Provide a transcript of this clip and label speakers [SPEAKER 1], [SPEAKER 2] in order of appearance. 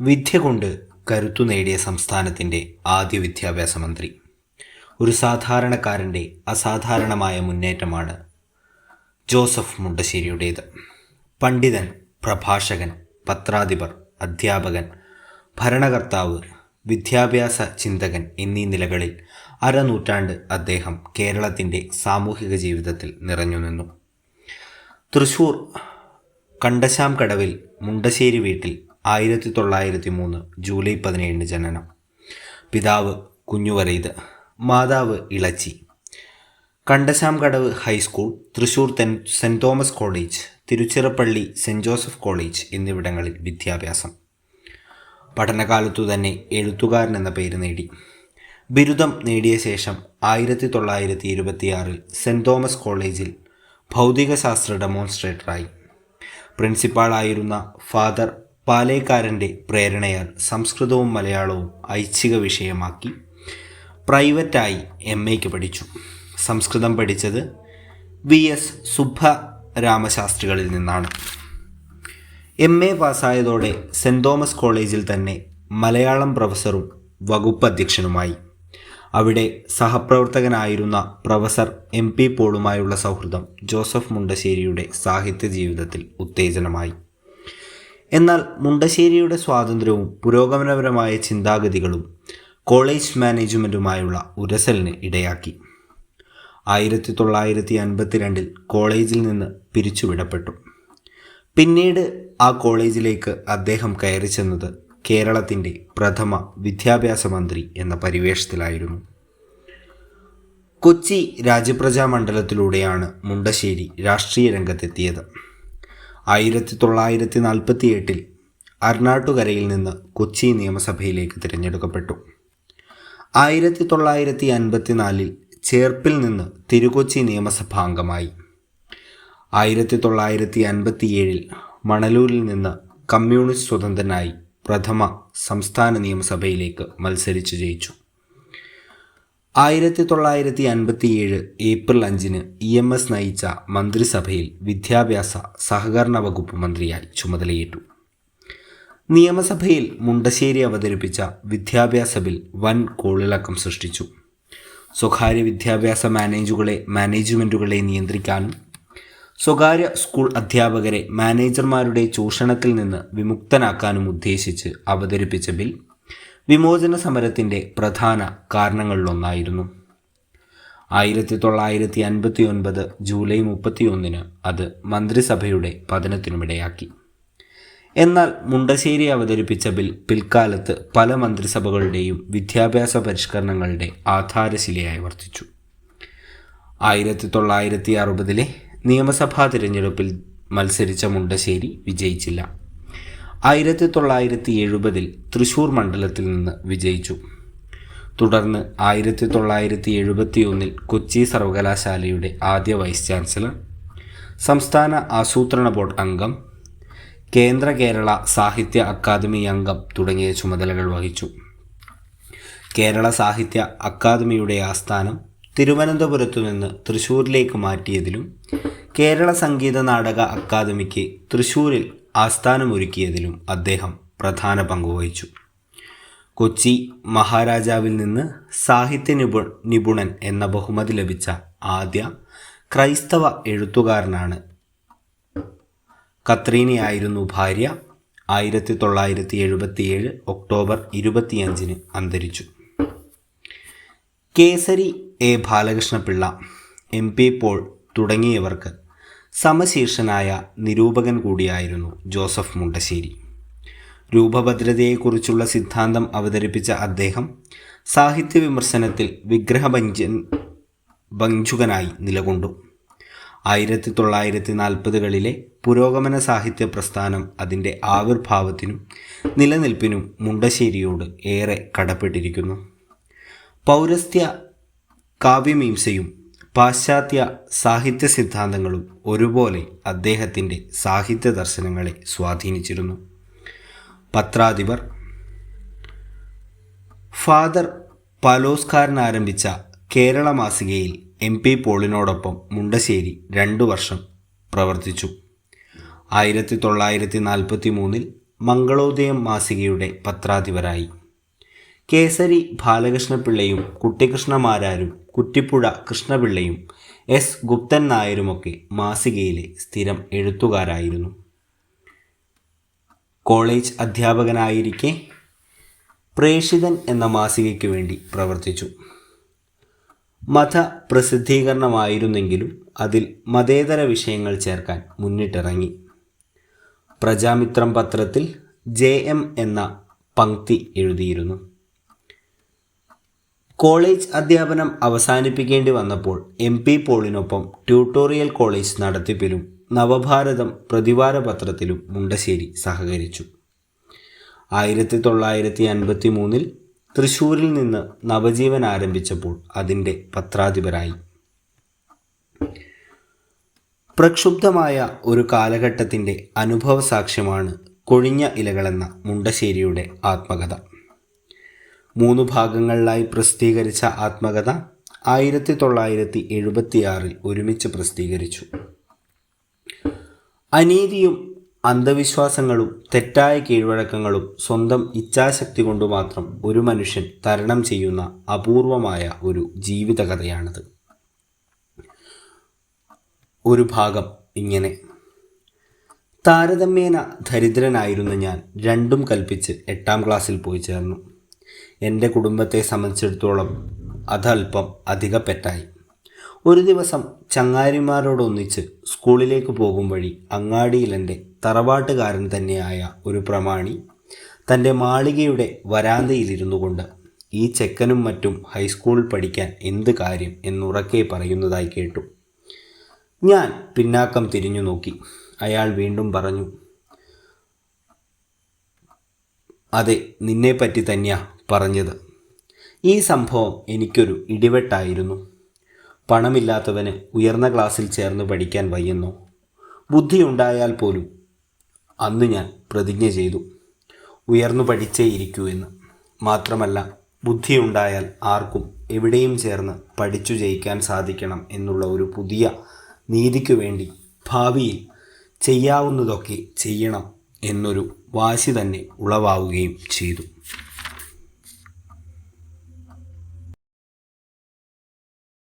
[SPEAKER 1] വിദ്യ കൊണ്ട് കരുത്തു നേടിയ സംസ്ഥാനത്തിന്റെ ആദ്യ വിദ്യാഭ്യാസ മന്ത്രി. ഒരു സാധാരണക്കാരന്റെ അസാധാരണമായ മുന്നേറ്റമാണ് ജോസഫ് മുണ്ടശ്ശേരിയുടേത്. പണ്ഡിതൻ പ്രഭാഷകൻ പത്രാധിപർ അധ്യാപകൻ ഭരണകർത്താവ് വിദ്യാഭ്യാസ ചിന്തകൻ എന്നീ നിലകളിൽ അരനൂറ്റാണ്ട് അദ്ദേഹം കേരളത്തിന്റെ സാമൂഹിക ജീവിതത്തിൽ നിറഞ്ഞു നിന്നു. തൃശൂർ കണ്ടശാം കടവിൽ മുണ്ടശ്ശേരി വീട്ടിൽ ആയിരത്തി തൊള്ളായിരത്തി മൂന്ന് ജൂലൈ പതിനേഴിന് ജനനം. പിതാവ് കുഞ്ഞുവരയിത് മാതാവ് ഇളച്ചി. കണ്ടശാം കടവ് high school Thrissur then Saint Thomas college Tiruchirappalli Saint Joseph college എന്നിവിടങ്ങളിൽ വിദ്യാഭ്യാസം. പഠനകാലത്തു തന്നെ എഴുത്തുകാരൻ എന്ന പേര് നേടി. ബിരുദം നേടിയ ശേഷം ആയിരത്തി തൊള്ളായിരത്തി ഇരുപത്തിയാറിൽ സെന്റ് തോമസ് കോളേജിൽ ഭൗതികശാസ്ത്ര ഡെമോൺസ്ട്രേറ്ററായി. പ്രിൻസിപ്പാളായിരുന്ന ഫാദർ പാലേക്കാരന്റെ പ്രേരണയാൽ സംസ്കൃതവും മലയാളവും ഐച്ഛിക വിഷയമാക്കി. പ്രൈവറ്റായി എം എക്ക് പഠിച്ചു. സംസ്കൃതം പഠിച്ചത് വി എസ് സുബ്ബ രാമശാസ്ത്രികളിൽ നിന്നാണ്. എം എ പാസ്സായതോടെ സെന്റ് തോമസ് കോളേജിൽ തന്നെ മലയാളം പ്രൊഫസറും വകുപ്പ് അധ്യക്ഷനുമായി. അവിടെ സഹപ്രവർത്തകനായിരുന്ന പ്രൊഫസർ എം പി പോളുമായുള്ള സൗഹൃദം ജോസഫ് മുണ്ടശ്ശേരിയുടെ സാഹിത്യ ജീവിതത്തിൽ ഉത്തേജനമായി. എന്നാൽ മുണ്ടശ്ശേരിയുടെ സ്വാതന്ത്ര്യവും പുരോഗമനപരമായ ചിന്താഗതികളും കോളേജ് മാനേജ്മെന്റുമായുള്ള ഉരസലിന് ഇടയാക്കി. ആയിരത്തി തൊള്ളായിരത്തി അൻപത്തിരണ്ടിൽ കോളേജിൽ നിന്ന് പിരിച്ചുവിടപ്പെട്ടു. പിന്നീട് ആ കോളേജിലേക്ക് അദ്ദേഹം കയറി ചെന്നത് കേരളത്തിന്റെ പ്രഥമ വിദ്യാഭ്യാസ മന്ത്രി എന്ന പരിവേഷത്തിലായിരുന്നു. കൊച്ചി രാജപ്രജാ മണ്ഡലത്തിലൂടെയാണ് മുണ്ടശ്ശേരി രാഷ്ട്രീയ രംഗത്തെത്തിയത്. ആയിരത്തി തൊള്ളായിരത്തി നാൽപ്പത്തി എട്ടിൽ അർണാട്ടുകരയിൽ നിന്ന് കൊച്ചി നിയമസഭയിലേക്ക് തിരഞ്ഞെടുക്കപ്പെട്ടു. ആയിരത്തി തൊള്ളായിരത്തി അൻപത്തിനാലിൽ ചേർപ്പിൽ നിന്ന് തിരുകൊച്ചി നിയമസഭാ അംഗമായി. ആയിരത്തി തൊള്ളായിരത്തി അൻപത്തിയേഴിൽ മണലൂരിൽ നിന്ന് കമ്മ്യൂണിസ്റ്റ് സ്വതന്ത്രനായി പ്രഥമ സംസ്ഥാന നിയമസഭയിലേക്ക് മത്സരിച്ചു ജയിച്ചു. ആയിരത്തി തൊള്ളായിരത്തി അൻപത്തിയേഴ് ഏപ്രിൽ അഞ്ചിന് ഇ എം എസ് നയിച്ച മന്ത്രിസഭയിൽ വിദ്യാഭ്യാസ സഹകരണ വകുപ്പ് മന്ത്രിയായി ചുമതലയേറ്റു. നിയമസഭയിൽ മുണ്ടശ്ശേരി അവതരിപ്പിച്ച വിദ്യാഭ്യാസ ബിൽ വൻ കോളിളക്കം സൃഷ്ടിച്ചു. സ്വകാര്യ വിദ്യാഭ്യാസ മാനേജുകളെ മാനേജ്മെന്റുകളെ നിയന്ത്രിക്കാനും സ്വകാര്യ സ്കൂൾ അധ്യാപകരെ മാനേജർമാരുടെ ചൂഷണത്തിൽ നിന്ന് വിമുക്തനാക്കാനും ഉദ്ദേശിച്ച് അവതരിപ്പിച്ച ബിൽ വിമോചന സമരത്തിന്റെ പ്രധാന കാരണങ്ങളിലൊന്നായിരുന്നു. ആയിരത്തി തൊള്ളായിരത്തി അൻപത്തി ഒൻപത് ജൂലൈ മുപ്പത്തിയൊന്നിന് അത് മന്ത്രിസഭയുടെ പതനത്തിനുമിടയാക്കി. എന്നാൽ മുണ്ടശ്ശേരി അവതരിപ്പിച്ച ബിൽ പിൽക്കാലത്ത് പല മന്ത്രിസഭകളുടെയും വിദ്യാഭ്യാസ പരിഷ്കരണങ്ങളുടെ ആധാരശിലയായി വർത്തിച്ചു. ആയിരത്തി തൊള്ളായിരത്തി അറുപതിലെ നിയമസഭാ തിരഞ്ഞെടുപ്പിൽ മത്സരിച്ച മുണ്ടശ്ശേരി വിജയിച്ചില്ല. ആയിരത്തി തൊള്ളായിരത്തി എഴുപതിൽ തൃശൂർ മണ്ഡലത്തിൽ നിന്ന് വിജയിച്ചു. തുടർന്ന് ആയിരത്തി തൊള്ളായിരത്തി എഴുപത്തി ഒന്നിൽ കൊച്ചി സർവകലാശാലയുടെ ആദ്യ വൈസ് ചാൻസലർ സംസ്ഥാന ആസൂത്രണ ബോർഡ് അംഗം കേന്ദ്ര കേരള സാഹിത്യ അക്കാദമി അംഗം തുടങ്ങിയ ചുമതലകൾ വഹിച്ചു. കേരള സാഹിത്യ അക്കാദമിയുടെ ആസ്ഥാനം തിരുവനന്തപുരത്തു നിന്ന് തൃശ്ശൂരിലേക്ക് മാറ്റിയതിലും കേരള സംഗീത നാടക അക്കാദമിക്ക് തൃശ്ശൂരിൽ ആസ്ഥാനമൊരുക്കിയതിലും അദ്ദേഹം പ്രധാന പങ്കുവഹിച്ചു. കൊച്ചി മഹാരാജാവിൽ നിന്ന് സാഹിത്യ നിപു നിപുണൻ എന്ന ബഹുമതി ലഭിച്ച ആദ്യ ക്രൈസ്തവ എഴുത്തുകാരനാണ്. കത്രീനയായിരുന്നു ഭാര്യ. ആയിരത്തി തൊള്ളായിരത്തി എഴുപത്തിയേഴ് ഒക്ടോബർ ഇരുപത്തിയഞ്ചിന് അന്തരിച്ചു. Kesari A Balakrishnapillai M P Paul തുടങ്ങിയവർക്ക് സമശീർഷനായ നിരൂപകൻ കൂടിയായിരുന്നു ജോസഫ് മുണ്ടശ്ശേരി. രൂപഭദ്രതയെക്കുറിച്ചുള്ള സിദ്ധാന്തം അവതരിപ്പിച്ച അദ്ദേഹം സാഹിത്യ വിമർശനത്തിൽ വിഗ്രഹഭഞ്ജൻ ഭഞ്ജുകനായി നിലകൊണ്ടു. ആയിരത്തി തൊള്ളായിരത്തി നാൽപ്പതുകളിലെ പുരോഗമന സാഹിത്യ പ്രസ്ഥാനം അതിന്റെ ആവിർഭാവത്തിനും നിലനിൽപ്പിനും മുണ്ടശ്ശേരിയോട് ഏറെ കടപ്പെട്ടിരിക്കുന്നു. പൗരസ്ത്യ കാവ്യമീംസയും പാശ്ചാത്യ സാഹിത്യ സിദ്ധാന്തങ്ങളും ഒരുപോലെ അദ്ദേഹത്തിന്റെ സാഹിത്യ ദർശനങ്ങളെ സ്വാധീനിച്ചിരുന്നു. പത്രാധിപർ ഫാദർ പാലോസ്കാരൻ ആരംഭിച്ച കേരള മാസികയിൽ എം പി പോളിനോടൊപ്പം മുണ്ടശ്ശേരി രണ്ടു വർഷം പ്രവർത്തിച്ചു. ആയിരത്തി തൊള്ളായിരത്തി നാൽപ്പത്തി മൂന്നിൽ മംഗളോദയം മാസികയുടെ പത്രാധിപരായി. കേസരി ബാലകൃഷ്ണപിള്ളയും കുട്ടിക്കൃഷ്ണമാരാരും കുറ്റിപ്പുഴ കൃഷ്ണപിള്ളയും എസ്. ഗുപ്തൻ നായരുമൊക്കെ മാസികയിലെ സ്ഥിരം എഴുത്തുകാരായിരുന്നു. കോളേജ് അധ്യാപകനായിരിക്കെ പ്രേഷിതൻ എന്ന മാസികയ്ക്ക് വേണ്ടി പ്രവർത്തിച്ചു. മത പ്രസിദ്ധീകരണമായിരുന്നെങ്കിലും അതിൽ മതേതര വിഷയങ്ങൾ ചേർക്കാൻ മുന്നിട്ടിറങ്ങി. പ്രജാമിത്രം പത്രത്തിൽ ജെ. എം. എന്ന പങ്ക്തി എഴുതിയിരുന്നു. കോളേജ് അധ്യാപനം അവസാനിപ്പിക്കേണ്ടി വന്നപ്പോൾ എം പി പോളിനൊപ്പം ട്യൂട്ടോറിയൽ കോളേജ് നടത്തിപ്പിലും നവഭാരതം പ്രതിവാര പത്രത്തിലും മുണ്ടശ്ശേരി സഹകരിച്ചു. ആയിരത്തി തൊള്ളായിരത്തി അൻപത്തി മൂന്നിൽ തൃശ്ശൂരിൽ നിന്ന് നവജീവൻ ആരംഭിച്ചപ്പോൾ അതിന്റെ പത്രാധിപരായി. പ്രക്ഷുബ്ധമായ ഒരു കാലഘട്ടത്തിന്റെ അനുഭവ സാക്ഷ്യമാണ് കൊഴിഞ്ഞ ഇലകളെന്ന മുണ്ടശ്ശേരിയുടെ ആത്മകഥ. മൂന്ന് ഭാഗങ്ങളിലായി പ്രസിദ്ധീകരിച്ച ആത്മകഥ ആയിരത്തി തൊള്ളായിരത്തി എഴുപത്തിയാറിൽ ഒരുമിച്ച് പ്രസിദ്ധീകരിച്ചു. അനീതിയും അന്ധവിശ്വാസങ്ങളും തെറ്റായ കീഴ്വഴക്കങ്ങളും സ്വന്തം ഇച്ഛാശക്തി കൊണ്ട് മാത്രം ഒരു മനുഷ്യൻ തരണം ചെയ്യുന്ന അപൂർവമായ ഒരു ജീവിതകഥയാണിത്. ഒരു ഭാഗം ഇങ്ങനെ. താരതമ്യേന ദരിദ്രനായിരുന്ന ഞാൻ രണ്ടും കൽപ്പിച്ച് എട്ടാം ക്ലാസ്സിൽ പോയി ചേർന്നു. എന്റെ കുടുംബത്തെ സംബന്ധിച്ചിടത്തോളം അതല്പം അധിക പെറ്റായി. ഒരു ദിവസം ചങ്ങാരിമാരോടൊന്നിച്ച് സ്കൂളിലേക്ക് പോകും വഴി അങ്ങാടിയിൽ എന്റെ തറവാട്ടുകാരൻ തന്നെയായ ഒരു പ്രമാണി തന്റെ മാളികയുടെ വരാന്തയിലിരുന്നു കൊണ്ട് ഈ ചെക്കനും മറ്റും ഹൈസ്കൂളിൽ പഠിക്കാൻ എന്ത് കാര്യം എന്നുറക്കെ പറയുന്നതായി കേട്ടു. ഞാൻ പിന്നാക്കം തിരിഞ്ഞു നോക്കി. അയാൾ വീണ്ടും പറഞ്ഞു അതെ നിന്നെപ്പറ്റി തന്നെയാ പറഞ്ഞത്. ഈ സംഭവം എനിക്കൊരു ഇടിവെട്ടായിരുന്നു. പണമില്ലാത്തവന് ഉയർന്ന ക്ലാസ്സിൽ ചേർന്ന് പഠിക്കാൻ വയ്യുന്നു. ബുദ്ധിയുണ്ടായാൽ പോലും അന്ന് ഞാൻ പ്രതിജ്ഞ ചെയ്തു. ഉയർന്നു പഠിച്ചേ ഇരിക്കൂ എന്ന്. മാത്രമല്ല ബുദ്ധിയുണ്ടായാൽ ആർക്കും എവിടെയും ചേർന്ന് പഠിച്ചു ജയിക്കാൻ സാധിക്കണം എന്നുള്ള ഒരു പുതിയ നീതിക്കു വേണ്ടി ഭാവിയിൽ ചെയ്യാവുന്നതൊക്കെ ചെയ്യണം എന്നൊരു വാശി തന്നെ ഉളവാവുകയും ചെയ്തു.